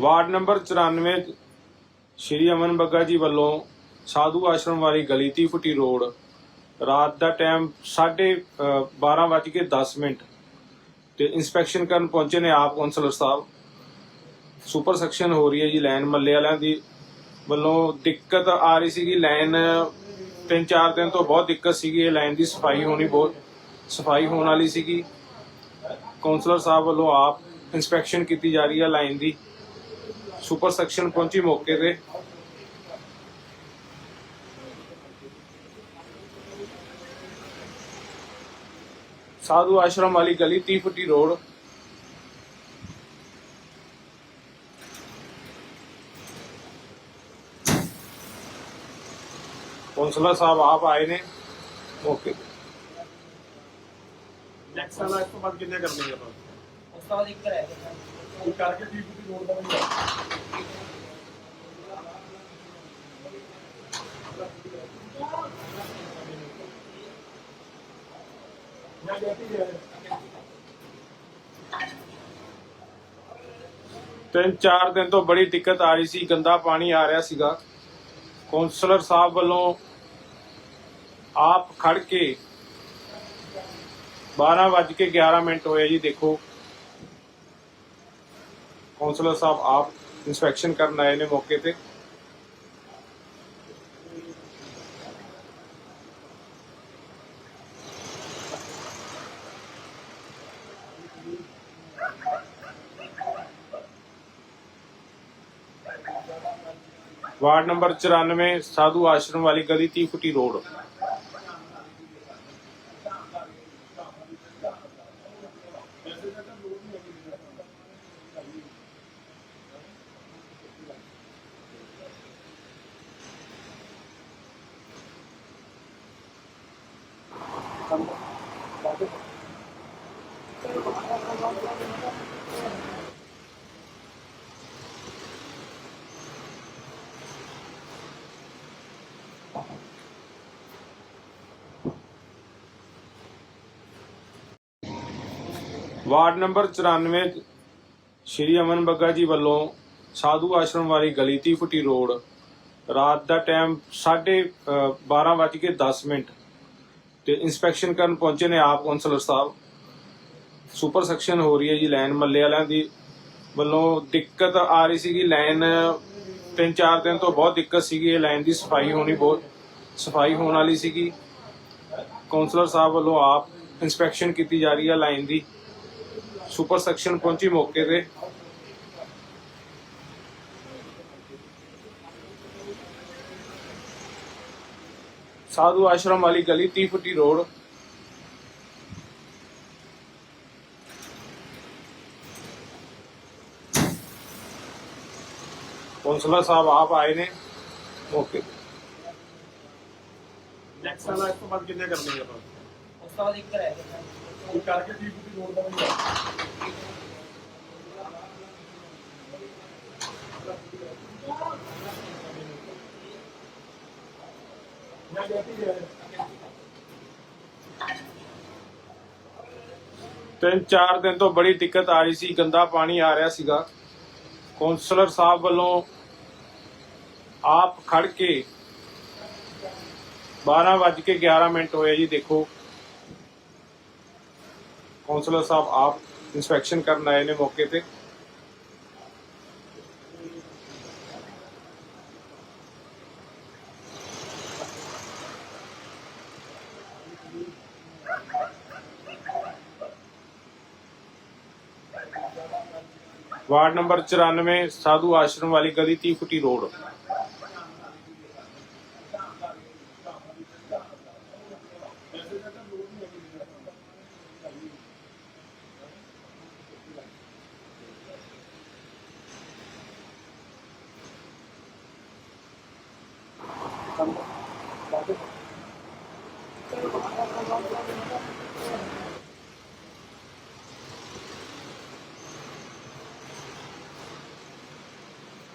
Ward number 94 Shri Aman Bagga ji ਵੱਲੋਂ ਸਾਧੂ ਆਸ਼ਰਮ ਵਾਲੀ ਗਲੀ 30 ਫੁੱਟੀ ਰੋਡ, ਰਾਤ ਦਾ ਟਾਈਮ 12:30 ਵੱਜ ਕੇ 10 ਮਿੰਟ ਤੇ ਇਨਸਪੈਕਸ਼ਨ ਕਰਨ ਪਹੁੰਚੇ ਨੇ ਆਪ ਕਾਉਂਸਲਰ ਸਾਹਿਬ। ਸੁਪਰ ਸੈਕਸ਼ਨ ਹੋ ਰਹੀ ਹੈ ਜੀ ਲਾਈਨ ਮੱਲੇ ਵਾਲਿਆਂ ਦੀ। ਵੱਲੋਂ ਦਿੱਕਤ ਆ ਰਹੀ ਸੀਗੀ, ਲਾਈਨ ਤਿੰਨ ਚਾਰ ਦਿਨ ਤੋਂ ਬਹੁਤ ਦਿੱਕਤ ਸੀਗੀ, ਇਹ ਲਾਈਨ ਦੀ ਸਫ਼ਾਈ ਹੋਣੀ ਬਹੁਤ, ਸਫ਼ਾਈ ਹੋਣ ਵਾਲੀ ਸੀਗੀ। ਕਾਉਂਸਲਰ ਸਾਹਿਬ ਵੱਲੋਂ ਆਪ ਇਨਸਪੈਕਸ਼ਨ ਕੀਤੀ ਜਾ ਰਹੀ ਹੈ ਲਾਈਨ ਦੀ। ਸੁਪਰ ਸੈਕਸ਼ਨ ਪਹੁੰਚੀ ਮੌਕੇ ਤੇ। ਸਾਧੂ ਆਸ਼ਰਮ ਵਾਲੀ ਗਲੀ 30 ਫੁੱਟੀ ਰੋਡ। ਕੌਂਸਲਰ ਸਾਹਿਬ ਆਪ ਆਏ ਨੇ ਓਕੇ ਨੈਕਸਟ ਵਾਲਾ ਇਸ ਤੋਂ ਬਾਅਦ ਕਿੰਨੇ ਕਰਨੇ ਆ ਆਪਾਂ? ਉਸ ਤੋਂ ਬਾਅਦ ਇੱਕ ਰਹਿ ਗਿਆ ਉਹ ਕਰਕੇ ਠੀਕ ਠੀਕ ਰੋਡ ਦਾ ਬਣ ਤਿੰਨ ਚਾਰ ਦਿਨ ਤੋਂ ਬੜੀ ਦਿੱਕਤ ਆ ਰਹੀ ਸੀ, ਗੰਦਾ ਪਾਣੀ ਆ ਰਿਹਾ ਸੀਗਾ। ਕੌਂਸਲਰ ਸਾਹਿਬ ਵੱਲੋਂ ਆਪ ਖੜ ਕੇ 12 ਵੱਜ ਕੇ 11 ਮਿੰਟ ਹੋਏ ਜੀ, ਦੇਖੋ। ਕੌਂਸਲਰ ਸਾਹਿਬ ਆਪ ਇਨਸਪੈਕਸ਼ਨ ਕਰਨ ਆਏ ਨੇ ਮੌਕੇ ਤੇ ਵਾਰਡ ਨੰਬਰ 94 ਸਾਧੂ ਆਸ਼ਰਮ ਵਾਲੀ ਗਲੀ 30 ਫੁੱਟੀ road ward number 94 Shri Aman Bagga ji ਵੱਲੋਂ ਸਾਧੂ ਆਸ਼ਰਮ ਵਾਲੀ ਗਲੀ 30 ਫੁੱਟੀ ਰੋਡ, ਰਾਤ ਦਾ ਟਾਈਮ 12:30 ਵੱਜ ਕੇ 10 ਮਿੰਟ ਤੇ ਇਨਸਪੈਕਸ਼ਨ ਕਰਨ ਪਹੁੰਚੇ ਨੇ ਆਪ ਕਾਉਂਸਲਰ ਸਾਹਿਬ। ਸੁਪਰ ਸੈਕਸ਼ਨ ਹੋ ਰਹੀ ਹੈ ਜੀ ਲਾਈਨ ਮੱਲੇ ਵਾਲਿਆਂ ਦੀ। ਵੱਲੋਂ ਦਿੱਕਤ ਆ ਰਹੀ ਸੀਗੀ ਲਾਈਨ ਤਿੰਨ ਚਾਰ ਦਿਨ ਤੋਂ ਬਹੁਤ ਦਿੱਕਤ ਸੀਗੀ, ਇਹ ਲਾਈਨ ਦੀ ਸਫ਼ਾਈ ਹੋਣੀ ਬਹੁਤ, ਸਫ਼ਾਈ ਹੋਣ ਵਾਲੀ ਸੀਗੀ। ਕਾਉਂਸਲਰ ਸਾਹਿਬ ਵੱਲੋਂ ਆਪ ਇਨਸਪੈਕਸ਼ਨ ਕੀਤੀ ਜਾ ਰਹੀ ਹੈ ਲਾਈਨ ਦੀ। ਸੁਪਰ ਸੈਕਸ਼ਨ ਪਹੁੰਚੀ ਮੌਕੇ ਤੇ। ਸਾਧੂ ਆਸ਼ਰਮ ਵਾਲੀ ਗਲੀ 30 ਫੁੱਟੀ ਰੋਡ ਕੌਂਸਲਰ ਸਾਹਿਬ ਆਪ ਆਏ ਨੇ ਓਕੇ ਨੈਕਸਟ ਵਾਲਾ ਇਸ ਤੋਂ ਬਾਅਦ ਕਿੰਨੇ ਕਰਨੇ ਆ ਆਪਾਂ ਉਸ ਤੋਂ ਬਾਅਦ ਇੱਕ ਰਹਿ ਗਿਆ ਉਹ ਕਰਕੇ ਠੀਕ ਠੀਕ ਰੋਡ ਦਾ ਬਣ ਤਿੰਨ ਚਾਰ ਦਿਨ ਤੋਂ ਬੜੀ ਦਿੱਕਤ ਆ ਰਹੀ ਸੀ, ਗੰਦਾ ਪਾਣੀ ਆ ਰਿਹਾ ਸੀਗਾ। ਕੌਂਸਲਰ ਸਾਹਿਬ ਵੱਲੋਂ ਆਪ ਖੜ ਕੇ 12 ਵੱਜ ਕੇ 11 ਮਿੰਟ ਹੋਏ ਜੀ, ਦੇਖੋ। ਕੌਂਸਲਰ ਸਾਹਿਬ ਆਪ ਇਨਸਪੈਕਸ਼ਨ ਕਰਨ ਆਏ ਨੇ ਮੌਕੇ ਤੇ। ਵਾਰਡ ਨੰਬਰ 94 ਸਾਧੂ ਆਸ਼ਰਮ ਵਾਲੀ ਗਲੀ ਤੀ ਫੁੱਟੀ ਰੋਡ Thank.